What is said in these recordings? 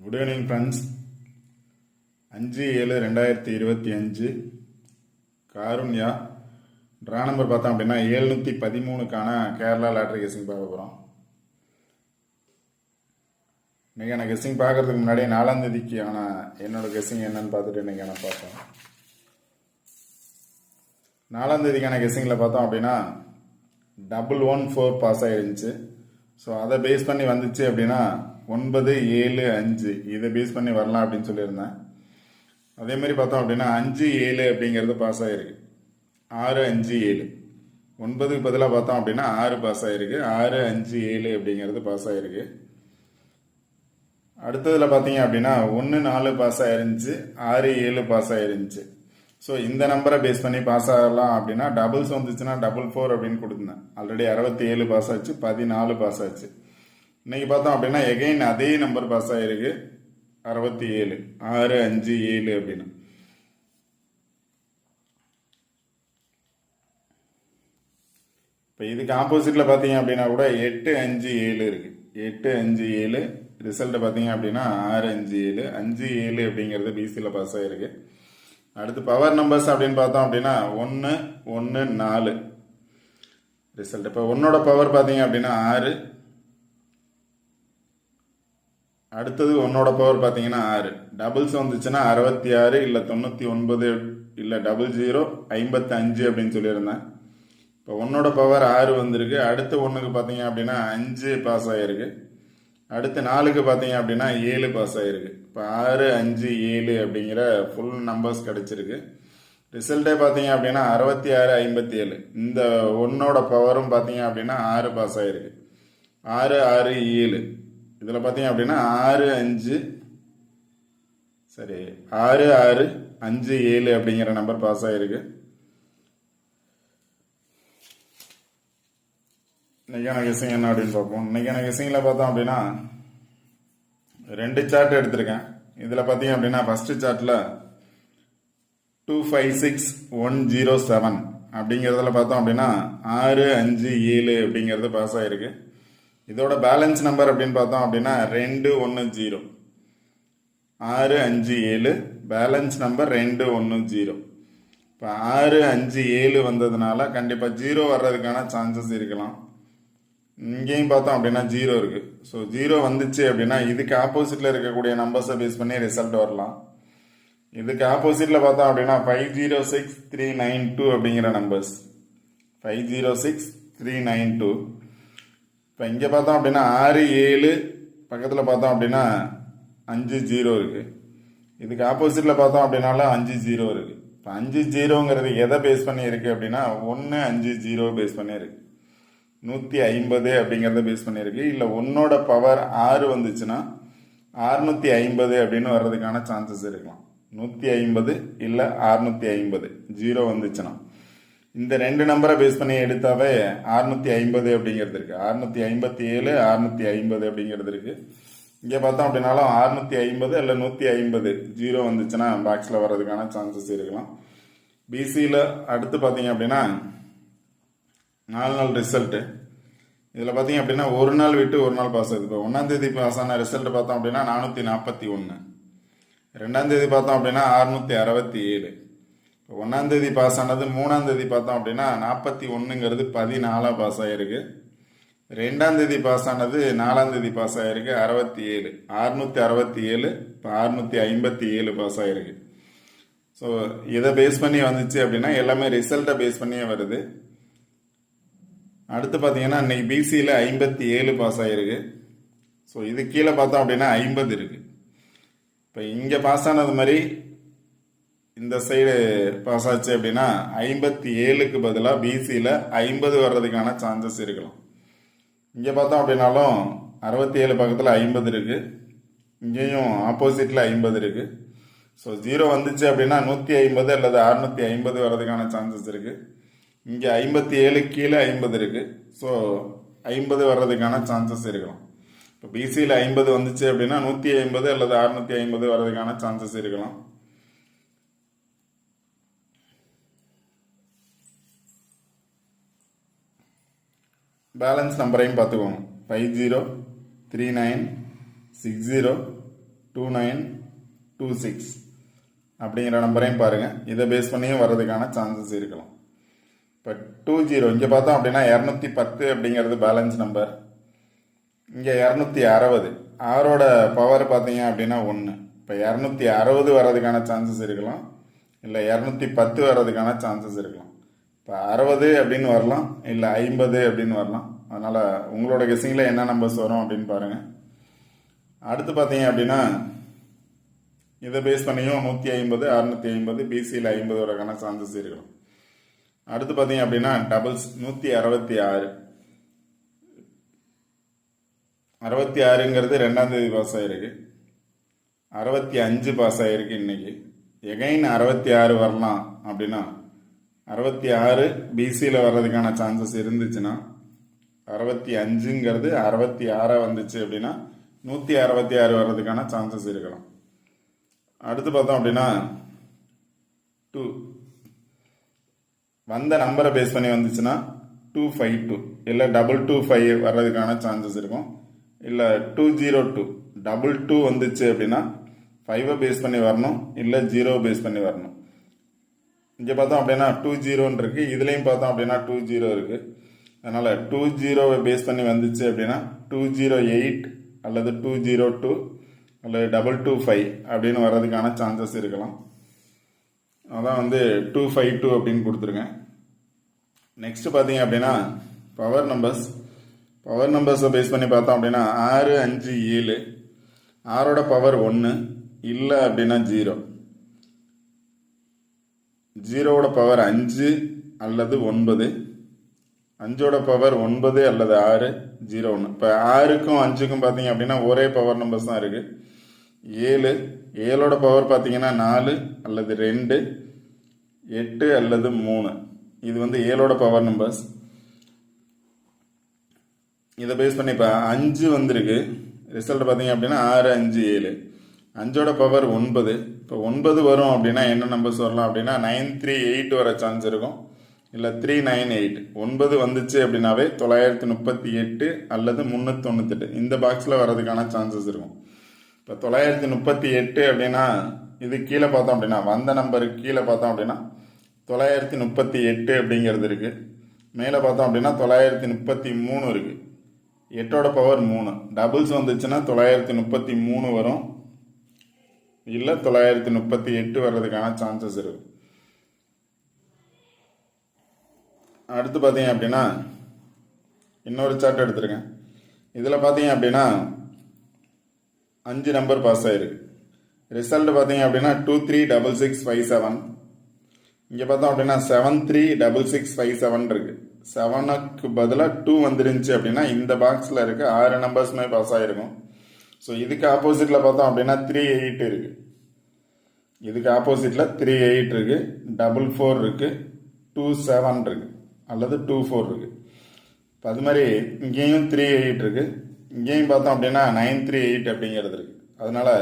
Good evening friends அஞ்சு ஏழு ரெண்டாயிரத்தி இருபத்தி அஞ்சு காருண்யா. ட்ரா நம்பர் பார்த்தோம் அப்படின்னா ஏழ்நூற்றி பதிமூணுக்கான கேரளா லாட்ரி கெஸ்ஸிங் பார்க்க போகிறோம் இன்றைக்கி எனக்கு கெஸ்ஸிங் பார்க்கறதுக்கு முன்னாடி நாலாம் தேதிக்கான என்னோடய கெஸ்ஸிங் என்னன்னு பார்த்துட்டு இன்றைக்கி நான் பார்த்தோம் நாலாம் தேதிக்கான கெஸ்ஸிங்கில் பார்த்தோம் அப்படின்னா டபுள் ஒன் ஃபோர் பாஸ் ஆகிருந்துச்சு ஸோ அதை பேஸ் பண்ணி வந்துச்சு அப்படின்னா ஒன்பது ஏழு அஞ்சு. இதை பேஸ் பண்ணி வரலாம் அப்படின்னு சொல்லியிருந்தேன். அதே மாதிரி பார்த்தோம் அப்படின்னா அஞ்சு ஏழு அப்படிங்கிறது பாஸ் ஆகிருக்கு ஆறு அஞ்சு ஏழு. ஒன்பதுக்கு பதிலாக பார்த்தோம் அப்படின்னா ஆறு பாஸ் ஆகிருக்கு ஆறு அஞ்சு ஏழு அப்படிங்கிறது பாஸ் ஆகிருக்கு அடுத்ததில் பார்த்தீங்க அப்படின்னா ஒன்று நாலு பாஸ் ஆயிருந்துச்சு. ஆறு ஏழு பாஸ் ஆயிருந்துச்சு. ஸோ இந்த நம்பரை பேஸ் பண்ணி பாஸ் ஆகலாம் அப்படின்னா டபுள்ஸ் வந்துச்சுன்னா டபுள் ஃபோர் அப்படின்னு கொடுத்துருந்தேன். ஆல்ரெடி அறுபத்தி ஏழு பாஸ் ஆச்சு பதினாலு பாஸ் ஆச்சு. இன்னைக்கு பார்த்தோம் அப்படின்னா எகைன் அதே நம்பர் பாஸ் ஆகிருக்கு அறுபத்தி ஏழு ஆறு அஞ்சு ஏழு அப்படின்னு. இப்போ இதுக்கு ஆப்போசிட்டில் பார்த்தீங்க அப்படின்னா கூட எட்டு அஞ்சு ஏழு இருக்குது எட்டு அஞ்சு ஏழு. ரிசல்ட்டு பார்த்தீங்க அப்படின்னா ஆறு அஞ்சு ஏழு. அஞ்சு ஏழு அப்படிங்கிறது பிசியில் பாஸ் ஆகிருக்கு அடுத்து பவர் நம்பர்ஸ் அப்படின்னு பார்த்தோம் அப்படின்னா ஒன்று ஒன்று நாலு. ரிசல்ட் இப்போ ஒன்னோட பவர் பார்த்தீங்க அப்படின்னா ஆறு அடுத்தது ஒன்னோட பவர் பார்த்தீங்கன்னா ஆறு. டபுள்ஸ் வந்துச்சுன்னா அறுபத்தி ஆறு இல்லை தொண்ணூற்றி ஒன்பது இல்லை டபுள் ஜீரோ ஐம்பத்தி அஞ்சு அப்படின்னு சொல்லியிருந்தேன். இப்போ ஒன்னோட பவர் ஆறு வந்திருக்கு. அடுத்து ஒன்றுக்கு பார்த்தீங்க அப்படின்னா அஞ்சு பாஸ் ஆகிருக்கு அடுத்து நாலுக்கு பார்த்தீங்க அப்படின்னா ஏழு பாஸ் ஆகிருக்கு இப்போ ஆறு அஞ்சு ஏழு அப்படிங்கிற ஃபுல் நம்பர்ஸ் கிடச்சிருக்கு. ரிசல்ட்டே பார்த்தீங்க அப்படின்னா அறுபத்தி ஆறு ஐம்பத்தி ஏழு. இந்த ஒன்னோட பவரும் பார்த்தீங்க அப்படின்னா ஆறு பாஸ் ஆகிருக்கு ஆறு ஆறு ஏழு. இதில் பார்த்தீங்க அப்படின்னா ஆறு அஞ்சு சரி ஆறு ஆறு அஞ்சு ஏழு அப்படிங்கிற நம்பர் பாஸ் ஆகிருக்கு இன்னைக்கான கெஸிங் என்ன அப்படின்னு பார்ப்போம். இன்னைக்கான கெஸிங்கில் பார்த்தோம் அப்படின்னா ரெண்டு சார்ட் எடுத்திருக்கேன். இதில் பார்த்தீங்க அப்படின்னா ஃபஸ்ட்டு சார்ட்டில் two five six one zero seven அப்படிங்கிறதுல பார்த்தோம் அப்படின்னா ஆறு அஞ்சு ஏழு அப்படிங்கிறது பாஸ் ஆகிருக்கு இதோட பேலன்ஸ் நம்பர் அப்படின்னு பார்த்தோம் அப்படின்னா ரெண்டு ஒன்று ஜீரோ. ஆறு அஞ்சு ஏழு. பேலன்ஸ் நம்பர் ரெண்டு ஒன்று ஜீரோ. இப்போ ஆறு அஞ்சு ஏழு வந்ததுனால கண்டிப்பாக ஜீரோ வர்றதுக்கான சான்சஸ் இருக்கலாம். இங்கேயும் பார்த்தோம் அப்படின்னா ஜீரோ இருக்குது ஸோ ஜீரோ வந்துச்சு அப்படின்னா இதுக்கு ஆப்போசிட்டில் இருக்கக்கூடிய நம்பர்ஸை பேஸ் பண்ணி ரிசல்ட் வரலாம். இதுக்கு ஆப்போசிட்டில் பார்த்தோம் அப்படின்னா five zero six three nine two அப்படிங்கிற numbers five zero six three nine two இப்போ இங்கே பார்த்தோம் அப்படின்னா ஆறு ஏழு பக்கத்தில் பார்த்தோம் அப்படின்னா அஞ்சு ஜீரோ இருக்குது இதுக்கு ஆப்போசிட்டில் பார்த்தோம் அப்படின்னாலும் அஞ்சு ஜீரோ இருக்குது இப்போ அஞ்சு ஜீரோங்கிறது எதை பேஸ் பண்ணி இருக்குது அப்படின்னா ஒன்று அஞ்சு ஜீரோ பேஸ் பண்ணியிருக்கு நூற்றி ஐம்பது அப்படிங்கிறத பேஸ் பண்ணியிருக்கு இல்லை ஒன்னோட பவர் ஆறு வந்துச்சுன்னா அறுநூற்றி ஐம்பது அப்படின்னு வர்றதுக்கான சான்சஸ் இருக்கலாம். நூற்றி ஐம்பது இல்லை அறுநூற்றி ஐம்பது. ஜீரோ வந்துச்சுன்னா. இந்த ரெண்டு நம்பரை பேஸ் பண்ணி எடுத்தாவே அறுநூற்றி ஐம்பது அப்படிங்கிறது இருக்கு. அறுநூற்றி ஐம்பத்தி ஏழு அறுநூற்றி ஐம்பது அப்படிங்கிறது இருக்கு. இங்கே பார்த்தோம் அப்படின்னாலும் அறுநூற்றி ஐம்பது இல்லை நூற்றி ஐம்பது ஜீரோ வந்துச்சுன்னா பாக்ஸில் வர்றதுக்கான சான்சஸ் இருக்கலாம். பிசியில் அடுத்து பார்த்தீங்க அப்படின்னா நாலு நாள் ரிசல்ட்டு இதில் பார்த்தீங்க அப்படின்னா ஒரு நாள் விட்டு ஒரு நாள் பாஸ் ஆகுது. இப்போ ஒன்றாந்தேதி பாஸ் ஆன ரிசல்ட் பார்த்தோம் அப்படின்னா நானூற்றி நாற்பத்தி ஒன்று ரெண்டாந்தேதி பார்த்தோம் அப்படின்னா அறுநூற்றி அறுபத்தி ஏழு. ஒன்றாந்தேதி பாஸ் ஆனது மூணாந்தேதி பார்த்தோம் அப்படின்னா நாற்பத்தி ஒன்றுங்கிறது பதினாலாக பாஸ் ஆகிருக்கு ரெண்டாந்தேதி பாஸ் ஆனது நாலாந்தேதி பாஸ் ஆகிருக்கு அறுபத்தி ஏழு. அறுநூற்றி அறுபத்தி ஏழு இப்போ அறுநூற்றி ஐம்பத்தி ஏழு பாஸ் ஆகிருக்கு ஸோ இதை பேஸ் பண்ணி வந்துச்சு அப்படின்னா எல்லாமே ரிசல்ட்டை பேஸ் பண்ணியே வருது. அடுத்து பார்த்தீங்கன்னா இன்னைக்கு பிசியில் ஐம்பத்தி ஏழு பாஸ் ஆகிருக்கு ஸோ இது கீழே பார்த்தோம் அப்படின்னா ஐம்பது இருக்கு. இப்போ இங்கே பாஸ் ஆனது மாதிரி இந்த சைடு பாஸ் ஆச்சு அப்படின்னா ஐம்பத்தி ஏழுக்கு பதிலாக பிசியில் ஐம்பது வர்றதுக்கான சான்சஸ் இருக்கலாம். இங்கே பார்த்தோம் அப்படின்னாலும் அறுபத்தி ஏழு பக்கத்தில் ஐம்பது இருக்கு. இங்கேயும் ஆப்போசிட்டில் ஐம்பது இருக்குது ஸோ ஜீரோ வந்துச்சு அப்படின்னா நூற்றி ஐம்பது அல்லது அறுநூற்றி ஐம்பது வர்றதுக்கான சான்சஸ் இருக்குது இங்கே ஐம்பத்தி ஏழு கீழே ஐம்பது இருக்கு. ஸோ ஐம்பது வர்றதுக்கான சான்சஸ் இருக்கலாம். இப்போ பிசியில் ஐம்பது வந்துச்சு அப்படின்னா நூற்றி ஐம்பது அல்லது அறுநூற்றி ஐம்பது வர்றதுக்கான சான்சஸ் இருக்கலாம். பேலன்ஸ் நம்பரையும் பார்த்துக்கோங்க. Five zero three nine six zero two nine two six அப்படிங்கிற நம்பரையும் பாருங்கள் இதை பேஸ் பண்ணியும் வர்றதுக்கான சான்சஸ் இருக்கலாம். இப்போ டூ ஜீரோ இங்கே பார்த்தோம் அப்படின்னா இரநூத்தி பத்து அப்படிங்கிறது பேலன்ஸ் நம்பர் இங்கே இரநூத்தி அறுபது. ஆரோட பவர் பார்த்தீங்க அப்படின்னா ஒன்று இப்போ இரநூத்தி அறுபது வர்றதுக்கான சான்சஸ் இருக்கலாம். இல்லை இரநூத்தி பத்து வர்றதுக்கான சான்சஸ் இருக்கலாம். இப்போ அறுபது அப்படின்னு வரலாம் இல்லை ஐம்பது அப்படின்னு வரலாம். அதனால் உங்களோட கெஸிங்கில் என்ன நம்பர்ஸ் வரும் அப்படின்னு பாருங்கள் அடுத்து பார்த்தீங்க அப்படின்னா இதை பேஸ் பண்ணியும் நூற்றி ஐம்பது அறுநூற்றி ஐம்பது பிசியில் ஐம்பது வரைக்கான சான்சஸ் இருக்கும் அடுத்து பார்த்தீங்க அப்படின்னா டபுள்ஸ் நூற்றி அறுபத்தி ஆறு. அறுபத்தி ஆறுங்கிறது ரெண்டாம் தேதி பாஸ் ஆகிருக்கு அறுபத்தி அஞ்சு பாஸ் ஆகிருக்கு இன்னைக்கு. எகைன் அறுபத்தி ஆறு வரலாம் அப்படின்னா அறுபத்தி ஆறு பிசியில் வர்றதுக்கான சான்சஸ் இருந்துச்சுன்னா அறுபத்தி அஞ்சுங்கிறது அறுபத்தி ஆறாக வந்துச்சு அப்படின்னா நூற்றி அறுபத்தி ஆறு வர்றதுக்கான சான்சஸ் இருக்கலாம். அடுத்து பார்த்தோம் அப்படின்னா டூ வந்த நம்பரை பேஸ் பண்ணி வந்துச்சுன்னா டூ ஃபைவ் டூ இல்லை டபுள் டூ ஃபைவ் வர்றதுக்கான சான்சஸ் இருக்கும். இல்லை two zero two double two வந்துச்சு அப்படின்னா ஃபைவை பேஸ் பண்ணி வரணும். இல்லை ஜீரோ பேஸ் பண்ணி வரணும். இங்கே பார்த்தோம் அப்படின்னா டூ ஜீரோன்னு இருக்குது இதுலேயும் பார்த்தோம் அப்படின்னா டூ ஜீரோ இருக்குது அதனால் டூ ஜீரோவை பேஸ் பண்ணி வந்துச்சு அப்படின்னா டூ ஜீரோ எயிட் அல்லது டூ ஜீரோ டூ அல்லது டபுள் டூ ஃபைவ் அப்படின்னு வர்றதுக்கான சான்சஸ் இருக்கலாம். அதான் வந்து டூ ஃபைவ் டூ அப்படின்னு கொடுத்துருங்க. நெக்ஸ்ட்டு பார்த்தீங்க அப்படின்னா பவர் நம்பர்ஸ் பவர் நம்பர்ஸை பேஸ் பண்ணி பார்த்தோம் அப்படின்னா ஆறு அஞ்சு ஏழு. ஆறோட பவர் ஒன்று இல்லை அப்படின்னா ஜீரோ ஜீரோவோட பவர் அஞ்சு அல்லது ஒன்பது. அஞ்சோட பவர் ஒன்பது அல்லது ஆறு ஜீரோ ஒன்று இப்போ ஆறுக்கும் அஞ்சுக்கும் பார்த்தீங்க அப்படின்னா ஒரே பவர் நம்பர்ஸ் தான் இருக்குது ஏழு ஏழோட பவர் பார்த்தீங்கன்னா நாலு அல்லது ரெண்டு எட்டு அல்லது மூணு. இது வந்து ஏழோட பவர் நம்பர்ஸ் இதை பேஸ் பண்ணி இப்போ அஞ்சு வந்திருக்கு. ரிசல்ட் பார்த்தீங்க அப்படின்னா ஆறு அஞ்சு ஏழு. அஞ்சோட பவர் ஒன்பது. இப்போ ஒன்பது வரும் அப்படின்னா என்ன நம்பர்ஸ் வரலாம் அப்படின்னா நைன் த்ரீ எயிட் வர சான்ஸ் இருக்கும். இல்லை த்ரீ நைன் எயிட் ஒன்பது வந்துச்சு அப்படின்னாவே தொள்ளாயிரத்தி முப்பத்தி எட்டு அல்லது முந்நூற்றி தொண்ணூத்தெட்டு. இந்த பாக்ஸில் வரதுக்கான சான்சஸ் இருக்கும். இப்போ தொள்ளாயிரத்தி முப்பத்தி எட்டு அப்படின்னா இது கீழே பார்த்தோம் அப்படின்னா வந்த நம்பருக்கு கீழே பார்த்தோம் அப்படின்னா தொள்ளாயிரத்தி முப்பத்தி எட்டு அப்படிங்கிறது இருக்குது மேலே பார்த்தோம் அப்படின்னா தொள்ளாயிரத்தி முப்பத்தி மூணு இருக்குது எட்டோட பவர் மூணு. டபுள்ஸ் வந்துச்சுன்னா தொள்ளாயிரத்தி முப்பத்தி மூணு வரும். இல்லை தொள்ளாயிரத்தி முப்பத்தி எட்டு வர்றதுக்கான சான்சஸ் இருக்கு. அடுத்து பார்த்தீங்க அப்படின்னா இன்னொரு சார்ட் எடுத்துருக்கேன். இதில் பார்த்தீங்க அப்படின்னா அஞ்சு நம்பர் பாஸ் ஆயிருக்கு. ரிசல்ட் பார்த்தீங்க அப்படின்னா two three double six five seven இங்கே பார்த்தோம் அப்படின்னா seven three double six five seven இருக்கு. செவனுக்கு பதிலாக டூ வந்துருந்துச்சு அப்படின்னா இந்த பாக்ஸில் இருக்க ஆறு நம்பர்ஸுமே பாஸ் ஆகிருக்கும் ஸோ இதுக்கு ஆப்போசிட்டில் பார்த்தோம் அப்படின்னா த்ரீ எயிட் இருக்குது இதுக்கு ஆப்போசிட்டில் த்ரீ எயிட் இருக்குது டபுள் ஃபோர் இருக்குது டூ செவன் இருக்குது அல்லது டூ ஃபோர் இருக்குது இப்போ அது மாதிரி இங்கேயும் த்ரீ எயிட் இருக்குது இங்கேயும் பார்த்தோம் அப்படின்னா நைன் த்ரீ எயிட் அப்படிங்கிறது இருக்குது அதனால்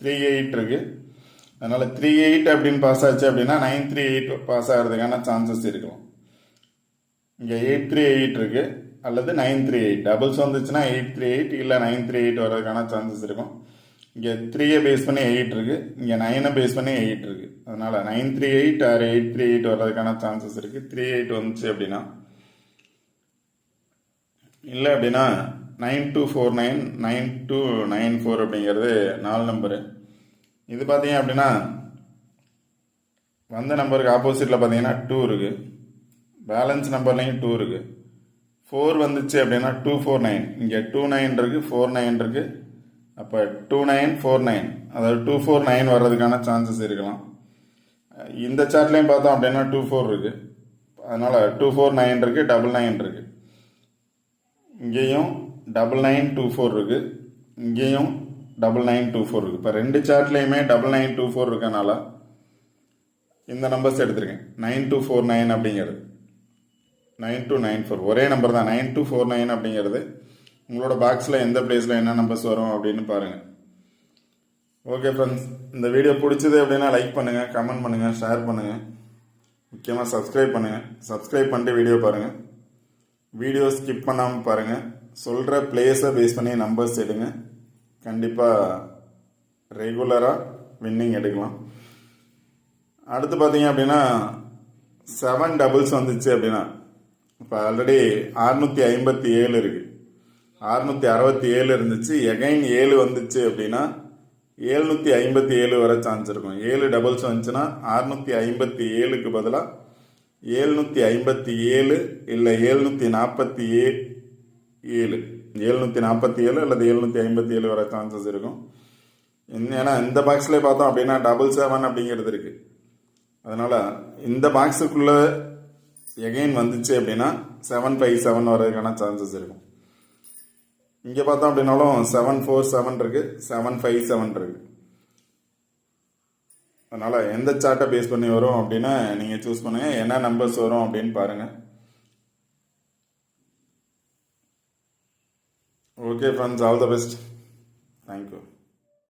த்ரீ எயிட் இருக்குது அதனால் த்ரீ எயிட் அப்படின்னு பாஸ் ஆச்சு அப்படின்னா நைன் த்ரீ எயிட் பாஸ் ஆகிறதுக்கான சான்சஸ் இருக்கலாம். இங்கே எயிட் த்ரீ எயிட் இருக்குது அல்லது நைன் த்ரீ எயிட் டபுள்ஸ் வந்துச்சுன்னா எயிட் த்ரீ எயிட் இல்லை நைன் த்ரீ எயிட் வர்றதுக்கான சான்சஸ் இருக்கும். இங்கே த்ரீயை பேஸ் பண்ணி எயிட் இருக்குது இங்கே நைனை பேஸ் பண்ணி எயிட் இருக்கு. அதனால் nine three eight or eight three eight வர்றதுக்கான சான்சஸ் இருக்குது த்ரீ எயிட் வந்துச்சு அப்படின்னா. இல்லை அப்படின்னா nine two four nine nine two nine four அப்படிங்கிறது நாலு நம்பரு இது பார்த்தீங்க அப்படின்னா வந்த நம்பருக்கு ஆப்போசிட்டில் பார்த்தீங்கன்னா டூ இருக்குது பேலன்ஸ் நம்பர்லையும் டூ இருக்கு. ஃபோர் வந்துச்சு அப்படின்னா டூ ஃபோர் நைன் இங்கே டூ நைன் இருக்குது ஃபோர் நைன் இருக்குது அப்போ டூ நைன் ஃபோர் நைன் அதாவது டூ ஃபோர் நைன் வர்றதுக்கான சான்சஸ் இருக்கலாம். இந்த சார்ட்லையும் பார்த்தோம் அப்படின்னா டூ ஃபோர் இருக்குது அதனால் டூ ஃபோர் நைன் இருக்குது டபுள் நைன் இருக்குது இங்கேயும் டபுள் நைன் டூ ஃபோர் இருக்குது இங்கேயும் டபுள் நைன் டூ ஃபோர் இருக்குது இப்போ ரெண்டு சார்ட்லையுமே டபுள் நைன் டூ ஃபோர் இருக்கனால இந்த நம்பர்ஸ் எடுத்துருக்கேன். நைன் டூ ஃபோர் நைன் அப்படிங்கிறது. Nine two nine four. ஒரே நம்பர் தான். நைன் டூ ஃபோர் நைன் அப்படிங்கிறது உங்களோட பாக்ஸில் எந்த பிளேஸில் என்ன நம்பர்ஸ் வரும் அப்படின்னு பாருங்கள் ஓகே ஃப்ரெண்ட்ஸ் இந்த வீடியோ பிடிச்சது அப்படின்னா லைக் பண்ணுங்கள் கமெண்ட் பண்ணுங்கள் ஷேர் பண்ணுங்கள் முக்கியமாக சப்ஸ்கிரைப் பண்ணுங்கள் சப்ஸ்கிரைப் பண்ணிட்டு வீடியோ பாருங்கள் வீடியோ ஸ்கிப் பண்ணாமல் பாருங்கள் சொல்கிற பிளேஸை பேஸ் பண்ணி நம்பர்ஸ் எடுங்க. கண்டிப்பாக ரெகுலராக வின்னிங் எடுக்கலாம். அடுத்து பார்த்தீங்க அப்படின்னா செவன் டபுள்ஸ் வந்துச்சு அப்படின்னா இப்போ ஆல்ரெடி அறுநூற்றி ஐம்பத்தி ஏழு இருக்கு. அறுநூற்றி அறுபத்தி ஏழு இருந்துச்சு. எகைன் ஏழு வந்துச்சு அப்படின்னா ஏழ்நூற்றி ஐம்பத்தி ஏழு வர சான்ஸ் இருக்கும். ஏழு டபுள்ஸ் வந்துச்சுன்னா அறுநூற்றி ஐம்பத்தி ஏழுக்கு பதிலாக ஏழ்நூற்றி ஐம்பத்தி ஏழு இல்லை ஏழ்நூற்றி நாற்பத்தி ஏ ஏழு. ஏழ்நூற்றி நாற்பத்தி ஏழு அல்லது ஏழ்நூற்றி ஐம்பத்தி ஏழு வர சான்சஸ் இருக்கும். ஏன்னா இந்த பாக்ஸ்லேயே பார்த்தோம் அப்படின்னா டபுள் செவன் அப்படிங்கிறது இருக்கு. அதனால இந்த பாக்ஸுக்குள்ள எகைன் வந்துச்சு அப்படின்னா செவன் ஃபைவ் செவன் வர்றதுக்கான சான்சஸ் இருக்கும். இங்கே பார்த்தோம் அப்படின்னாலும் செவன் ஃபோர் செவன் இருக்கு. செவன் ஃபைவ் செவன் இருக்கு. அதனால் எந்த சார்ட்டை பேஸ் பண்ணி வரும் அப்படின்னு நீங்கள் சூஸ் பண்ணுங்கள் என்ன நம்பர்ஸ் வரும் அப்படின்னு பாருங்கள் okay friends all the best